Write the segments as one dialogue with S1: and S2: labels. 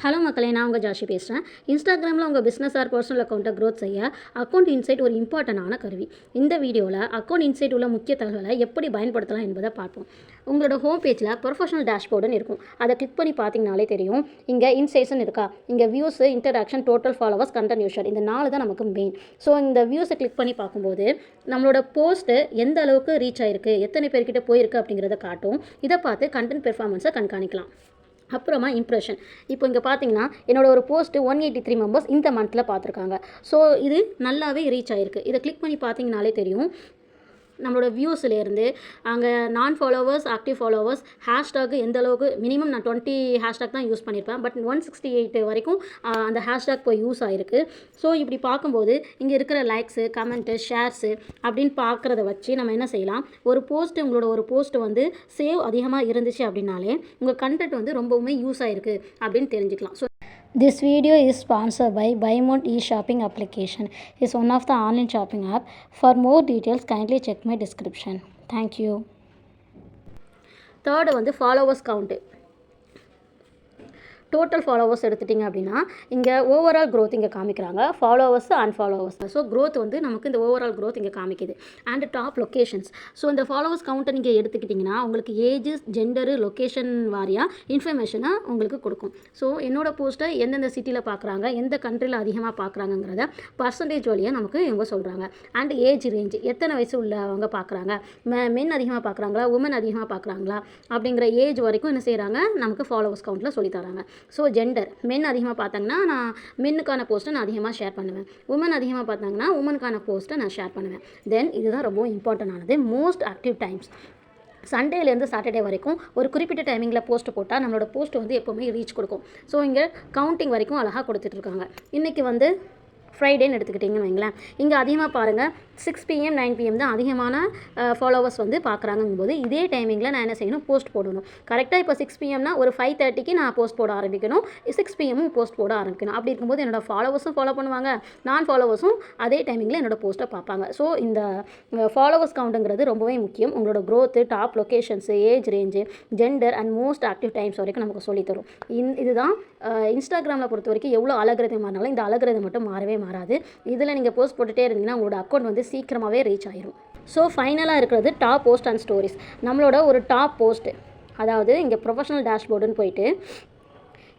S1: Hello மக்களே நான் உங்கள் ஜாஷி பேசுகிறேன் இன்ஸ்டாகிராமில் உங்கள் பிஸ்னஸ் ஆர் பர்சனல் அக்கௌண்ட்டை க்ரோத் செய்ய அக்கௌண்ட் இன்சைட் ஒரு இம்பார்ட்டண்டான கருவி. இந்த வீடியோவில் அக்கௌண்ட் இன்சைட் உள்ள முக்கிய தகவலை எப்படி பயன்படுத்தலாம் என்பதை பார்ப்போம். உங்களோட ஹோம் பேஜில் ப்ரொஃபஷனல் டேஷ்போர்டுன்னு இருக்கும். அதை கிளிக் பண்ணி பார்த்தீங்கனாலே தெரியும். இங்கே இன்சைட்ஸ்னு இருக்கா? இங்கே views interaction total followers content user இந்த நாலு தான் நமக்கு மெயின் ஸோ இந்த வியூஸை கிளிக் பண்ணி பார்க்கும்போது நம்மளோட போஸ்ட்டு எந்த அளவுக்கு ரீச் ஆயிருக்கு எத்தனை பேர்கிட்ட போயிருக்கு அப்படிங்கிறத காட்டும். இதை பார்த்து கண்டென்ட் பெர்ஃபார்மன்ஸை கண்காணிக்கலாம். அப்புறமா இம்ப்ரெஷன் இப்போ இங்கே பார்த்தீங்கன்னா என்னோட ஒரு post one eighty three members இந்த மந்தில் பார்த்துருக்காங்க ஸோ இது நல்லாவே ரீச் ஆயிருக்கு. இதை கிளிக் பண்ணி பார்த்தீங்கனாலே தெரியும். நம்மளோட வியூஸ்லேருந்து அங்கே நான் ஃபாலோவர்ஸ் ஆக்டிவ் ஃபாலோவர்ஸ் ஹேஷ்டாக் எந்த அளவுக்கு மினிமம் நான் டுவெண்ட்டி ஹேஷ்டாக் தான் யூஸ் பண்ணியிருப்பேன் பட் ஒன் சிக்ஸ்டி எயிட் வரைக்கும் அந்த ஹேஷ்டாக் போய் யூஸ் ஆகிருக்கு ஸோ இப்படி பார்க்கும்போது இங்கே இருக்கிற லைக்ஸு கமெண்ட்டு ஷேர்ஸு அப்படின்னு பார்க்குறத வச்சு நம்ம என்ன செய்யலாம்? ஒரு போஸ்ட் உங்களோட ஒரு போஸ்ட் வந்து சேவ் அதிகமாக இருந்துச்சு அப்படின்னாலே உங்கள் கண்டென்ட் வந்து ரொம்பவுமே யூஸ் ஆகிருக்கு அப்படின்னு தெரிஞ்சுக்கலாம். So This video is sponsored by Bymont e-shopping application. It's one of the online shopping app. For more details, kindly check my description. Thank you. Third one, the followers count. Total followers எடுத்துட்டிங்க அப்படின்னா இங்கே overall growth இங்கே காமிக்கிறாங்க. Followers and followers so growth வந்து நமக்கு இந்த overall growth இங்கே காமிக்குது. And top locations so இந்த ஃபாலோவர்ஸ் கவுண்ட்டை நீங்கள் எடுத்துக்கிட்டிங்கன்னா உங்களுக்கு ஏஜஸ் ஜெண்டரு லொக்கேஷன் வாரியாக இன்ஃபர்மேஷனை உங்களுக்கு கொடுக்கும். ஸோ என்னோட போஸ்ட்டை எந்தெந்த சிட்டியில் பார்க்குறாங்க எந்த கண்ட்ரியில் அதிகமாக பார்க்குறாங்கங்கிறத பர்சன்டேஜ் வழியாக நமக்கு இவங்க சொல்கிறாங்க அண்ட் ஏஜ் ரேஞ்ச் எத்தனை வயசு உள்ளவங்க பார்க்குறாங்க மென் அதிகமாக பார்க்குறாங்களா உமன் அதிகமாக பார்க்குறாங்களா அப்படிங்கிற ஏஜ் வரைக்கும் என்ன செய்கிறாங்க நமக்கு ஃபாலோவர்ஸ் கவுண்ட்டில் சொல்லித்தராங்க ஸோ ஜெண்டர் மென் அதிகமாக பார்த்தாங்கன்னா நான் மென்னுக்கான போஸ்ட்டை நான் அதிகமாக ஷேர் பண்ணுவேன். உமன் அதிகமாக பார்த்தாங்கன்னா உமனுக்கான போஸ்ட்டை நான் ஷேர் பண்ணுவேன். தென் இதுதான் ரொம்ப இம்பார்ட்டன்ட் ஆனது. மோஸ்ட் ஆக்டிவ் டைம்ஸ் சண்டேலேருந்து சாட்டர்டே வரைக்கும் ஒரு குறிப்பிட்ட டைமிங்கில் போஸ்ட் போட்டால் நம்மளோட போஸ்ட் வந்து எப்போவுமே ரீச் கொடுக்கும். ஸோ இங்கே கவுண்டிங் வரைக்கும் அழகாக கொடுத்துட்ருக்காங்க இன்றைக்கி வந்து ஃப்ரைடேன்னு எடுத்துக்கிட்டிங்கன்னு வைங்களேன். இங்கே அதிகமாக பாருங்கள் சிக்ஸ் பிஎம் நைன் பிஎம் தான் அதிகமான ஃபாலோவர்ஸ் வந்து பார்க்குறாங்கும் போது இதே டைமிங்கில் நான் என்ன செய்யணும் போஸ்ட் போடணும். கரெக்டாக இப்போ சிக்ஸ் பிஎம்னா ஒரு ஃபைவ் தேர்ட்டிக்கு நான் போஸ்ட் போட ஆரம்பிக்கணும். சிக்ஸ் பிஎம்மும் போஸ்ட் போட ஆரம்பிக்கணும். அப்படி இருக்கும்போது என்னோட ஃபாலோவர்ஸும் ஃபாலோ பண்ணுவாங்க. நான் ஃபாலோவர்ஸும் அதே டைமிங்கில் என்னோட போஸ்ட்டை பார்ப்பாங்க. ஸோ இந்த ஃபாலோவர்ஸ் கவுண்ட்டுங்கிறது ரொம்பவே முக்கியம். உங்களோட growth top locations age range gender and most active times வரைக்கும் நமக்கு சொல்லித்தரும் இன் இந் இதுதான் இன்ஸ்டாகிராமில் பொறுத்த வரைக்கும் எவ்வளோ அழகிறது மாறினாலும் இந்த அழகிறது மட்டும் மாறவே மாறாது. இதில் நீங்கள் போஸ்ட் போட்டுகிட்டே இருந்தீங்கன்னா உங்களோட அக்கௌண்ட் வந்து சீக்கிரமாகவே ரீச் ஆயிரும். ஸோ ஃபைனலாக இருக்கிறது டாப் போஸ்ட் அண்ட் ஸ்டோரிஸ் நம்மளோட ஒரு டாப் போஸ்ட் அதாவது இங்கே ப்ரொஃபஷனல் டேஷ்போர்டுன்னு போயிட்டு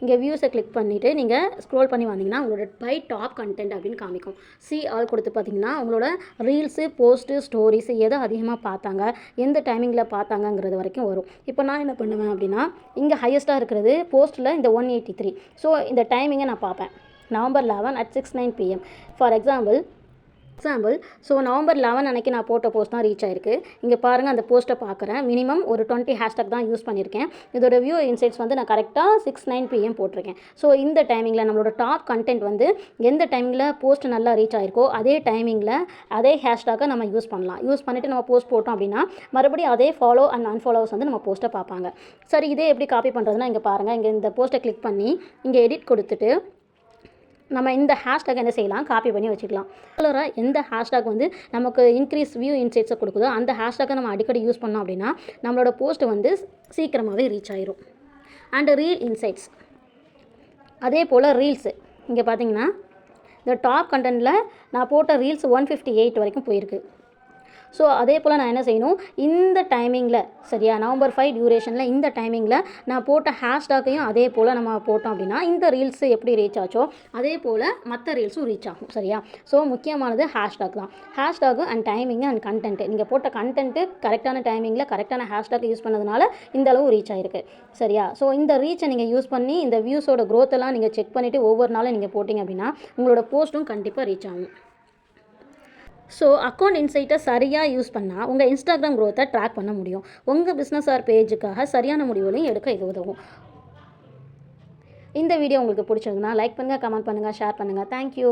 S1: இங்கே வியூஸை கிளிக் பண்ணிவிட்டு நீங்கள் ஸ்க்ரோல் பண்ணி வந்தீங்கன்னா உங்களோட பை டாப் கண்டென்ட் அப்படின்னு காமிக்கும். சி ஆல் கொடுத்து பார்த்தீங்கன்னா உங்களோட ரீல்ஸு போஸ்ட்டு ஸ்டோரிஸ் எதை அதிகமாக பார்த்தாங்க எந்த டைமிங்கில் பார்த்தாங்கங்கிறது வரைக்கும் வரும். இப்போ நான் என்ன பண்ணுவேன் அப்படின்னா இங்கே ஹையஸ்ட்டாக இருக்கிறது போஸ்ட்டில் இந்த ஒன் எயிட்டி த்ரீ ஸோ இந்த டைமிங்கை நான் பார்ப்பேன். November eleven at six nine PM for example example so November eleven அன்னைக்கு நான் போட்ட போஸ்ட் தான் ரீச் ஆயிருக்கு. இங்கே பாருங்கள் அந்த போஸ்ட்டை பார்க்குறேன் மினிமம் ஒரு டுவெண்ட்டி ஹேஷ்டாக் தான் யூஸ் பண்ணியிருக்கேன் இதோட வியூ இன்சைட்ஸ் வந்து நான் கரெக்டாக சிக்ஸ் நைன் பிஎம் போட்டிருக்கேன். ஸோ இந்த டைமிங்கில் நம்மளோட டாப் கண்டென்ட் வந்து எந்த டைமிங்கில் போஸ்ட் நல்லா ரீச் ஆயிருக்கோ அதே டைமிங்கில் அதே ஹேஷ்டாகை நம்ம யூஸ் பண்ணலாம். யூஸ் பண்ணிவிட்டு நம்ம போஸ்ட் போட்டோம் அப்படின்னா மறுபடியும் அதே ஃபாலோ அண்ட் அன்ஃபாலோவர்ஸ் வந்து நம்ம போஸ்ட்டை பார்ப்பாங்க. சரி இதே எப்படி காப்பி பண்ணுறதுனா இங்கே பாருங்கள் இங்கே இந்த போஸ்ட்டை கிளிக் பண்ணி இங்கே எடிட் கொடுத்துட்டு நம்ம இந்த ஹேஷ்டாக் என்ன செய்யலாம்? காப்பி பண்ணி வச்சுக்கலாம். ரெகுலராக எந்த ஹேஷ்டாக் வந்து நமக்கு இன்க்ரீஸ் வியூ இன்சைட்ஸை கொடுக்குதோ அந்த ஹேஷ்டாக்கை நம்ம அடிக்கடி யூஸ் பண்ணோம் அப்படின்னா நம்மளோட போஸ்ட் வந்து சீக்கிரமாகவே ரீச் ஆயிரும். அண்டு ரீல் இன்சைட்ஸ் அதே போல் ரீல்ஸு இங்கே பார்த்தீங்கன்னா இந்த டாப் கண்டென்ட்டில் நான் போட்ட ரீல்ஸ் ஒன் ஃபிஃப்டி எயிட் வரைக்கும் போயிருக்கு. ஸோ அதே போல் நான் என்ன செய்யணும்? இந்த டைமிங்கில் சரியா? நவம்பர் ஃபைவ் டியூரேஷனில் இந்த டைமிங்கில் நான் போட்ட ஹேஷ்டாக்கையும் அதே போல் நம்ம போட்டோம் அப்படின்னா இந்த ரீல்ஸ் எப்படி ரீச் ஆச்சோ அதே போல் மற்ற ரீல்ஸும் ரீச் ஆகும் சரியா? ஸோ முக்கியமானது ஹேஷ்டாக் தான். Hashtag and timing and content நீங்கள் போட்ட கண்டென்ட்டு கரெக்டான டைமிங்கில் கரெக்டான ஹேஷ்டாக் யூஸ் பண்ணதுனால இந்த அளவு ரீச் ஆகிருக்கு சரியா? ஸோ இந்த ரீச்சை நீங்கள் யூஸ் பண்ணி இந்த வியூஸோட க்ரோத்தெல்லாம் நீங்கள் செக் பண்ணிவிட்டு ஒவ்வொரு நாளும் நீங்கள் போட்டிங்க அப்படின்னா உங்களோட போஸ்ட்டும் கண்டிப்பாக ரீச் ஆகும். ஸோ அக்கௌண்ட் இன்சைட்டை சரியாக யூஸ் பண்ணால் உங்கள் இன்ஸ்டாகிராம் க்ரோத்தை ட்ராக் பண்ண முடியும். உங்கள் பிஸ்னஸ் ஆர் பேஜுக்காக சரியான முடிவுகளையும் எடுக்க இது உதவும். இந்த வீடியோ உங்களுக்கு பிடிச்சிருக்குன்னா லைக் பண்ணுங்கள் கமெண்ட் பண்ணுங்கள் ஷேர் பண்ணுங்கள் தேங்க்யூ